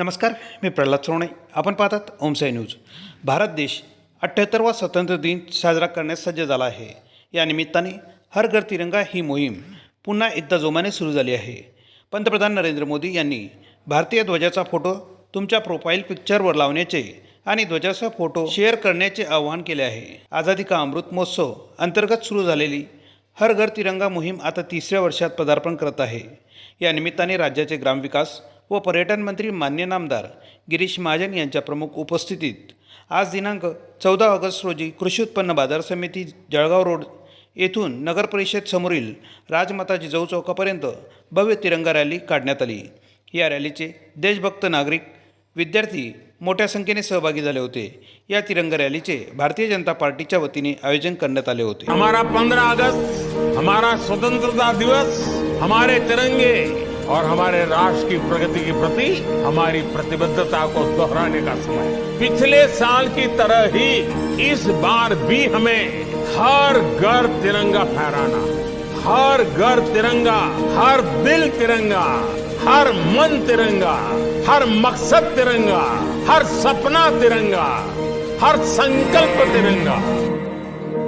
नमस्कार मी प्रल्हाद सोणे आपण पाहतात ओमसाई न्यूज. भारत देश अठ्ठ्याहत्तरवा स्वातंत्र्य दिन साजरा करण्यास सज्ज झाला आहे. या निमित्ताने हर घर तिरंगा ही मोहीम पुन्हा एकदा जोमाने सुरू झाली आहे. पंतप्रधान नरेंद्र मोदी यांनी भारतीय ध्वजाचा फोटो तुमच्या प्रोफाईल पिक्चरवर लावण्याचे आणि ध्वजाचा फोटो शेअर करण्याचे आवाहन केले आहे. आझादी का अमृत महोत्सव अंतर्गत सुरू झालेली हर घर तिरंगा मोहीम आता तिसऱ्या वर्षात पदार्पण करत आहे. या निमित्ताने राज्याचे ग्रामविकास व पर्यटन मंत्री मान्य नामदार गिरीश महाजन यांच्या प्रमुख उपस्थितीत आज दिनांक चौदा ऑगस्ट रोजी कृषी उत्पन्न बाजार समिती जळगाव रोड येथून नगर परिषद समोरील राजमाता जिजाऊ चौकापर्यंत भव्य तिरंगा रॅली काढण्यात आली. या रॅलीचे देशभक्त नागरिक विद्यार्थी मोठ्या संख्येने सहभागी झाले होते. या तिरंगा रॅलीचे भारतीय जनता पार्टीच्या वतीने आयोजन करण्यात आले होते. हमारा पंधरा ऑगस्ट हमारा स्वतंत्रता दिवस हमारे तिरंगे और हमारे राष्ट्र की प्रगति के प्रति हमारी प्रतिबद्धता को दोहराने का समय पिछले साल की तरह ही इस बार भी हमें हर घर तिरंगा फहराना, हर घर तिरंगा, हर दिल तिरंगा, हर मन तिरंगा, हर मकसद तिरंगा, हर सपना तिरंगा, हर संकल्प तिरंगा।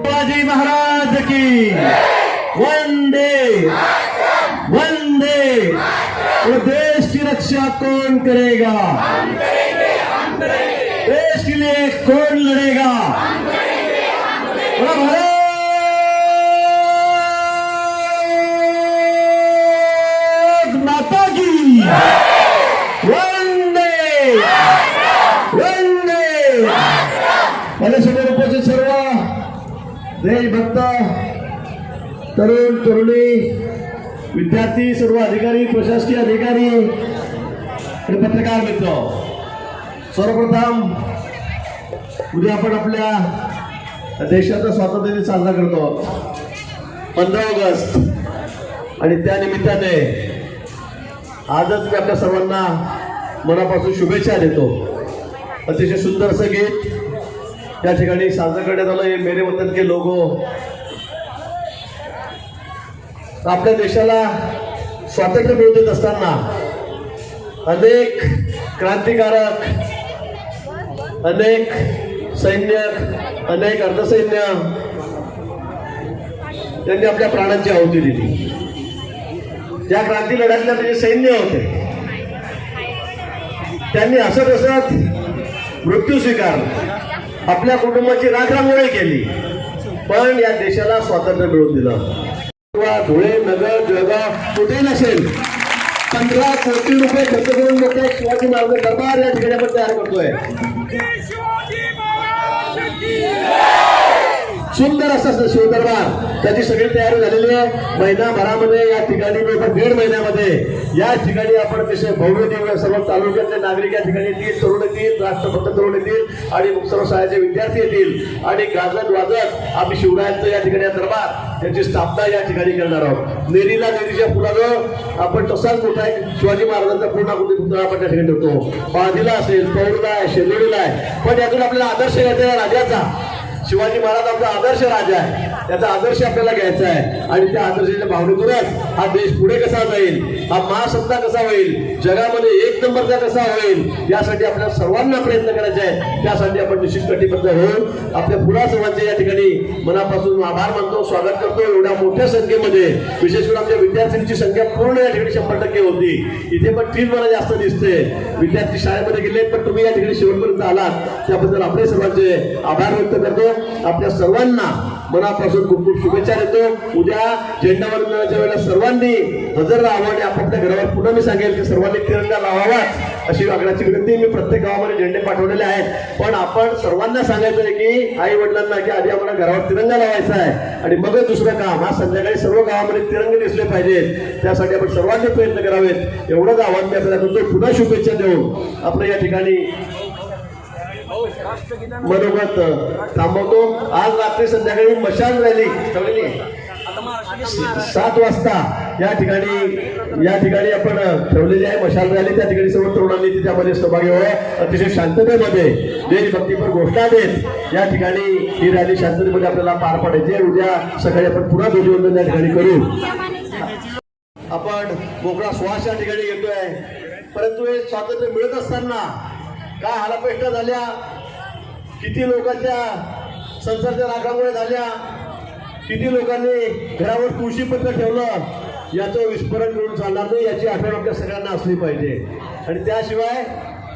शिवाजी महाराज की वंदे। वंदे। और देश की रक्षा कौन करेगा? देश के लिए कौन लड़ेगा? भारत माता की। वंदे। वंदे। माझ्यासमोर उपस्थित सर्व, देशभक्त, तरुण, तरुणी विद्यार्थी सर्व अधिकारी प्रशासकीय अधिकारी आणि पत्रकार मित्र सर्वप्रथम उद्या आपण आपल्या देशाचा स्वातंत्र्य दिन साजरा करतो. पंधरा ऑगस्ट. आणि त्या निमित्ताने आजच मी आपल्या सर्वांना मनापासून शुभेच्छा देतो. अतिशय सुंदर असं गीत या ठिकाणी साजरं करण्यात आलं. हे मेरे वतन के लोगो आपल्या देशाला स्वातंत्र्य मिळवून देत असताना अनेक क्रांतिकारक अनेक सैन्यक अनेक अर्धसैन्य त्यांनी आपल्या प्राणांची आहुती दिली. ज्या क्रांती लढ्यातल्या जे सैन्य होते त्यांनी हसत हसत मृत्यू स्वीकारला. आपल्या कुटुंबाची राखरांगोळी केली. पण या देशाला स्वातंत्र्य मिळवून दिलं. किंवा धुळे नगर जळगाव कुठे नसेल पंधरा कोटी रुपये खर्च करून मोठे शिवाजी महाराज दरबार या ठिकाणी आपण तयार करतोय. सुंदर असं असतं शिवदरबार. त्याची सगळी तयारी झालेली आहे. महिनाभरामध्ये या ठिकाणी दीड महिन्यामध्ये. या ठिकाणी आपण अतिशय भव्य दिव्य सर्व तालुक्यातले नागरिक या ठिकाणी येतील तरुण येतील राष्ट्रभक्त तरुण येतील आणि सर्व शाळेचे विद्यार्थी येतील. आणि गाजत वाजत आम्ही शिवरायांचं या ठिकाणी दरबार त्यांची स्थापना या ठिकाणी करणार आहोत. नेरीला नेरीच्या फुलानं आपण तसाच मोठा एक शिवाजी महाराजांचा पूर्णाकृती पुतळा आपण त्या ठिकाणी ठेवतो. बाळदीला असेल पौडला आहे शेलोडीला आहे. पण यातून आपल्याला आदर्श घ्यायचा राजाचा शिवाजी महाराज आपला आदर्श राजा आहे. त्याचा आदर्श आपल्याला घ्यायचा आहे. आणि त्या आदर्शाच्या भावनेतूनच हा देश पुढे कसा जाईल? हा महासत्ता कसा होईल? जगामध्ये एक नंबरचा कसा होईल? यासाठी आपल्याला सर्वांना प्रयत्न करायचे आहे त्यासाठी आपण निश्चित कटिबद्ध होऊन आपल्या पुन्हा सर्वांचे या ठिकाणी मनापासून आभार मानतो स्वागत करतो. एवढ्या मोठ्या संख्येमध्ये विशेष करून आमच्या विद्यार्थ्यांची संख्या पूर्ण या ठिकाणी शंभर टक्के होती. इथे पण फीज मला जास्त दिसते. विद्यार्थी शाळेमध्ये गेले पण तुम्ही या ठिकाणी शेवटपर्यंत आलात. त्याबद्दल आपले सर्वांचे आभार व्यक्त करतो. आपल्या सर्वांना मनापासून खूप खूप शुभेच्छा देतो. उद्या झेंडावंदनाच्या वेळेला सर्वांनी हजर राहावं आणि आपापल्या घरावर पुन्हा मी सांगेल की सर्वांनी तिरंगा लावावाच अशी आग्रहाची विनंती मी प्रत्येक गावामध्ये झेंडे पाठवलेले आहेत. पण आपण सर्वांना सांगायचं आहे की आई वडिलांना की आधी आम्हाला घरावर तिरंगा लावायचा आहे आणि मगच दुसरं काम हा संध्याकाळी सर्व गावामध्ये तिरंगे दिसले पाहिजेत. त्यासाठी आपण सर्वांनी प्रयत्न करावेत. एवढंच आव्हान मी आपल्याला करतो. पुन्हा शुभेच्छा देऊन आपलं या ठिकाणी मनोगत थांबवतो. आज रात्री संध्याकाळी मशाल रॅली ठेवलेली सात वाजता या ठिकाणी या ठिकाणी आपण ठेवलेली आहे मशाल रॅली. त्या ठिकाणी सर्व तरुणांनी तिच्यामध्ये त्यामध्ये सहभागी व्हावं. अतिशय शांततेमध्ये देशभक्तीपर घोषणा देत या ठिकाणी ही रॅली शांततेमध्ये आपल्याला पार पाडायची आहे. उद्या सकाळी आपण पुन्हा ध्वजवंदन या ठिकाणी करू. आपण मोकळा श्वास या ठिकाणी घेतोय. परंतु हे स्वातंत्र्य मिळत असताना काय हालापेष्टा झाल्या? किती लोकांच्या संसारच्या रागामुळे झाल्या? किती लोकांनी घरावर तुळशीपत्र ठेवलं? याचं विस्फोरण करून चालणार नाही याची आठवण आपल्या सगळ्यांना असली पाहिजे. आणि त्याशिवाय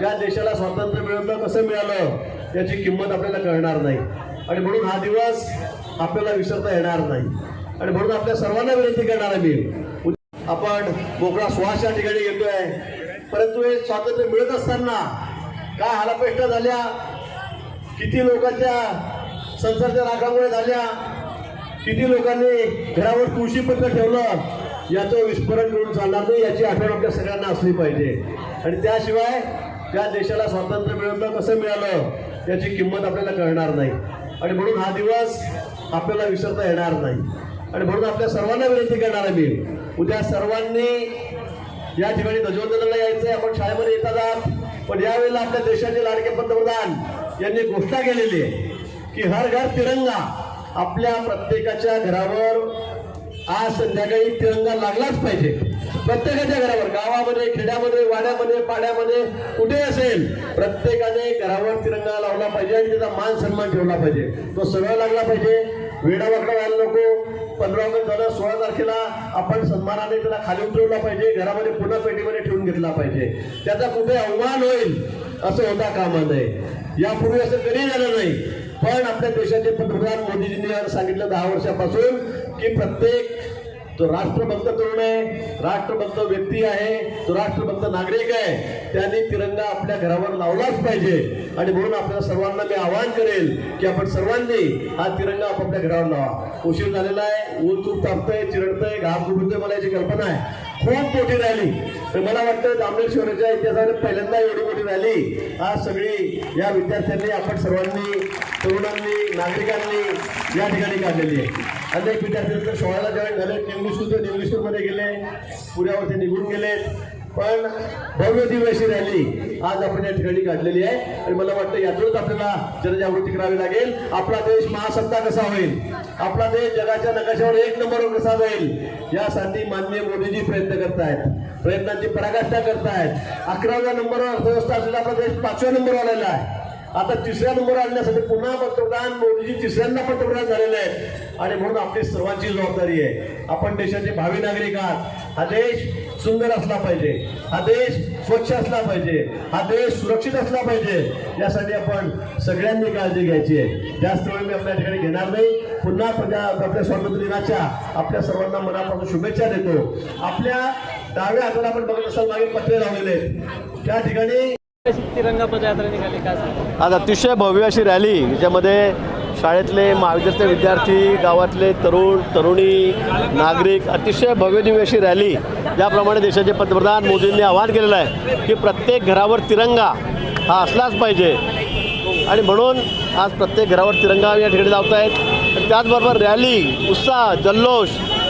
त्या देशाला स्वातंत्र्य मिळवलं कसं मिळालं याची किंमत आपल्याला कळणार नाही. आणि म्हणून हा दिवस आपल्याला विसरता येणार नाही. आणि म्हणून आपल्या सर्वांना विनंती करणार आहे मी. आपण मोकळा श्वास या ठिकाणी घेतोय. परंतु हे स्वातंत्र्य मिळत असताना काय हालापेष्टा झाल्या? किती लोकांच्या संसारच्या रागामुळे झाल्या? किती लोकांनी घरावर तुळशीपत्र ठेवलं? याचं विस्फोरण करून चालणार नाही याची आठवण आपल्या सगळ्यांना असली पाहिजे. आणि त्याशिवाय त्या देशाला स्वातंत्र्य मिळवलं कसं मिळालं याची किंमत आपल्याला कळणार नाही. आणि म्हणून हा दिवस आपल्याला विसरता येणार नाही. आणि म्हणून आपल्या सर्वांना विनंती करणार आहे मी. उद्या सर्वांनी या ठिकाणी ध्वजवंदनाला आहे आपण शाळेमध्ये येतात पण यावेळेला आपल्या देशाचे लाडके पंतप्रधान यांनी घोषणा केलेली आहे की हर घर तिरंगा आपल्या प्रत्येकाच्या घरावर आज संध्याकाळी तिरंगा लागलाच पाहिजे. प्रत्येकाच्या घरावर गावामध्ये खेड्यामध्ये वाड्यामध्ये पाड्यामध्ये कुठे असेल प्रत्येकाने घरावर तिरंगा लावला पाहिजे आणि त्याचा मान सन्मान ठेवला पाहिजे. तो सगळं लागला पाहिजे. वेडावाकडा व्हायला नको. पंधरा ऑगस्ट झालं सोळा तारखेला आपण सन्मानाने त्याला खाली उतरवला पाहिजे. घरामध्ये पुन्हा पेटीमध्ये ठेवून घेतला पाहिजे. त्याचा कुठे अवमान होईल असं होता कामा नये. यापूर्वी असं कधी झालं नाही. पण आपल्या देशाचे पंतप्रधान मोदीजींनी सांगितलं दहा वर्षापासून की प्रत्येक तो राष्ट्रभक्त तरुण आहे राष्ट्रभक्त व्यक्ती आहे तो राष्ट्रभक्त नागरिक आहे त्यांनी तिरंगा आपल्या घरावर लावलाच पाहिजे. आणि म्हणून आपल्या सर्वांना मी आवाहन करेल की आपण सर्वांनी हा तिरंगा आपापल्या घरावर लावा. उशीर झालेला आहे ऊन खूप तापतंय चिरडतंय घाम गुडतोय मला याची कल्पना आहे. खूप मोठी रॅली तर मला वाटतं जामनेर इतिहासाने पहिल्यांदा एवढी मोठी रॅली आज सगळी या विद्यार्थ्यांनी आपण सर्वांनी तरुणांनी नागरिकांनी या ठिकाणी काढलेली आहे. अनेक विद्यार्थी तर सोहळ्याला जॉईन झाले निंगली तर ते निंगली गेले. पुण्यावरती निघून गेलेत. पण भव्य दिव्याशी रॅली आज आपण या ठिकाणी काढलेली आहे. आणि मला वाटतं यातूनच आपल्याला जनजागृती करावी लागेल. आपला देश महासत्ता कसा होईल? आपला देश जगाच्या नकाशावर एक नंबरवर कसा जाईल? यासाठी माननीय मोदीजी प्रयत्न करतायत. प्रयत्नांची पराकाष्ठा करतायत. अकराव्या नंबरवर अर्थव्यवस्था असलेला आपला देश पाचव्या नंबरवर आलेला आहे. आता तिसऱ्या नंबर आणण्यासाठी पुन्हा पंतप्रधान मोदीजी तिसऱ्यांदा पंतप्रधान झालेले आहेत. आणि म्हणून आपली सर्वांची जबाबदारी आहे. आपण देशाचे भावी नागरिक आहात. हा देश सुंदर असला पाहिजे. हा देश स्वच्छ असला पाहिजे. हा देश सुरक्षित असला पाहिजे. यासाठी आपण सगळ्यांनी काळजी घ्यायची आहे. जास्त वेळ मी आपल्या ठिकाणी घेणार नाही. पुन्हा प्रजा आपल्या स्वातंत्र्य दिनाच्या आपल्या सर्वांना मनापासून शुभेच्छा देतो. आपल्या डाव्या हाताला आपण बघत असाल मागे पत्रे लावलेले आहेत. त्या ठिकाणी तिरंगा पदयात्रा निघाली काय सांगा आज अतिशय भव्य अशी रॅली ज्याच्यामध्ये शाळेतले महाविद्यालयातले विद्यार्थी गावातले तरुण तरुणी नागरिक अतिशय भव्यदिव्य अशी रॅली. ज्याप्रमाणे देशाचे पंतप्रधान मोदींनी आवाहन केलेलं आहे की प्रत्येक घरावर तिरंगा हा असलाच पाहिजे. आणि म्हणून आज प्रत्येक घरावर तिरंगा या ठिकाणी लावत आहेत त्याचबरोबर रॅली उत्साह जल्लोष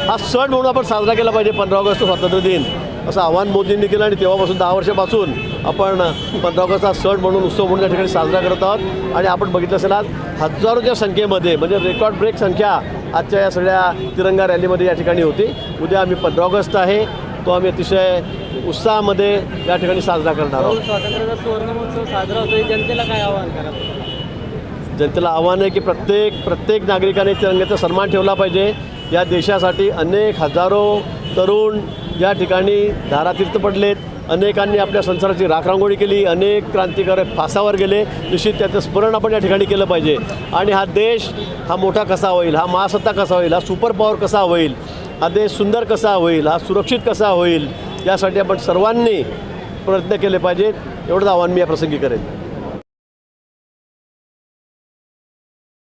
हा सण म्हणून आपण साजरा केला पाहिजे पंधरा ऑगस्ट स्वातंत्र्य दिन. असं आव्हान मोदींनी केलं आणि तेव्हापासून दहा वर्षापासून आपण पंधरा ऑगस्ट हा सण म्हणून उत्सव म्हणून या ठिकाणी साजरा करत आहोत. आणि आपण बघितलं असेल आज हजारोच्या संख्येमध्ये म्हणजे रेकॉर्ड ब्रेक संख्या आजच्या या सगळ्या तिरंगा रॅलीमध्ये या ठिकाणी होती. उद्या आम्ही पंधरा ऑगस्ट आहे. तो आम्ही अतिशय उत्साहामध्ये या ठिकाणी साजरा करणार आहोत. स्वातंत्र्याचा सुवर्ण महोत्सव साजरा होतोय. जनतेला काय आवाहन करा जनतेला आव्हान आहे की प्रत्येक प्रत्येक नागरिकाने तिरंग्याचा सन्मान ठेवला पाहिजे. या देशासाठी अनेक हजारो तरुण या ठिकाणी धारातीर्थ पडलेत. अनेकांनी आपल्या संसाराची राखरांगोळी केली. अनेक क्रांतिकारक फासावर गेले. निश्चित त्याचं स्मरण आपण या ठिकाणी केलं पाहिजे. आणि हा देश हा मोठा कसा होईल? हा महासत्ता कसा होईल? हा सुपर पॉवर कसा होईल? हा देश सुंदर कसा होईल? हा सुरक्षित कसा होईल? यासाठी आपण सर्वांनी प्रयत्न केले पाहिजेत. एवढंच आव्हान मी या प्रसंगी करेन.